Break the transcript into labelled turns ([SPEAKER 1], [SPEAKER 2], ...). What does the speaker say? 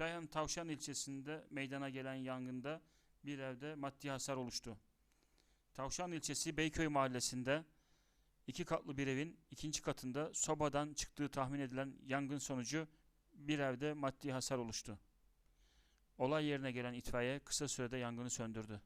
[SPEAKER 1] Malatya'nın Tavşan ilçesinde meydana gelen yangında bir evde maddi hasar oluştu. Tavşan ilçesi Beyköy mahallesinde iki katlı bir evin ikinci katında sobadan çıktığı tahmin edilen yangın sonucu bir evde maddi hasar oluştu. Olay yerine gelen itfaiye kısa sürede yangını söndürdü.